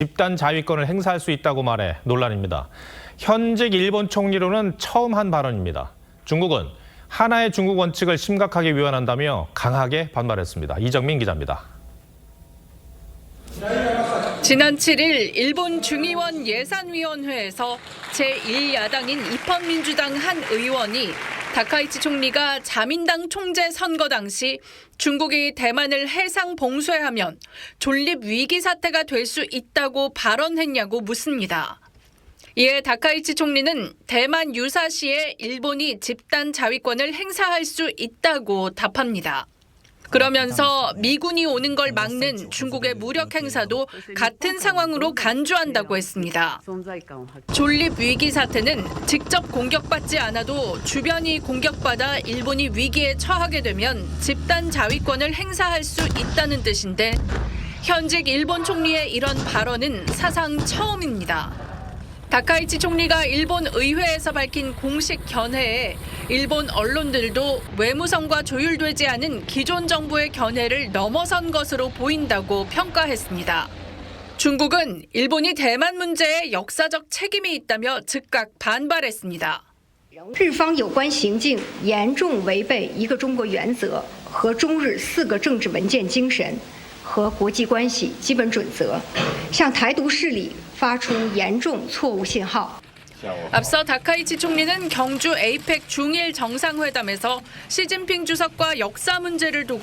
집단 자위권을 행사할 수 있다고 말해 논란입니다. 현직 일본 총리로는 처음 한 발언입니다. 중국은 하나의 중국 원칙을 심각하게 위반한다며 강하게 반발했습니다. 이정민 기자입니다. 지난 7일 일본 중의원 예산위원회에서 제1야당인 입헌민주당 한 의원이 다카이치 총리가 자민당 총재 선거 당시 중국이 대만을 해상 봉쇄하면 존립 위기 사태가 될 수 있다고 발언했냐고 묻습니다. 이에 다카이치 총리는 대만 유사시에 일본이 집단 자위권을 행사할 수 있다고 답합니다. 그러면서 미군이 오는 걸 막는 중국의 무력 행사도 같은 상황으로 간주한다고 했습니다. 존립 위기 사태는 직접 공격받지 않아도 주변이 공격받아 일본이 위기에 처하게 되면 집단 자위권을 행사할 수 있다는 뜻인데 현직 일본 총리의 이런 발언은 사상 처음입니다. 다카이치 총리가 일본 의회에서 밝힌 공식 견해에 일본 언론들도 외무성과 조율되지 않은 기존 정부의 견해를 넘어선 것으로 보인다고 평가했습니다. 중국은 일본이 대만 문제에 역사적 책임이 있다며 즉각 반발했습니다. 日方有关行径严重违背一个中国原则和中日四个政治文件精神 和国际关系基本准则，向台独势力发出严重错误信号。 앞서 다카이치 총리는 경주 에이펙 중일 정상회담에서 시진핑 주석과 역사 문제를 두고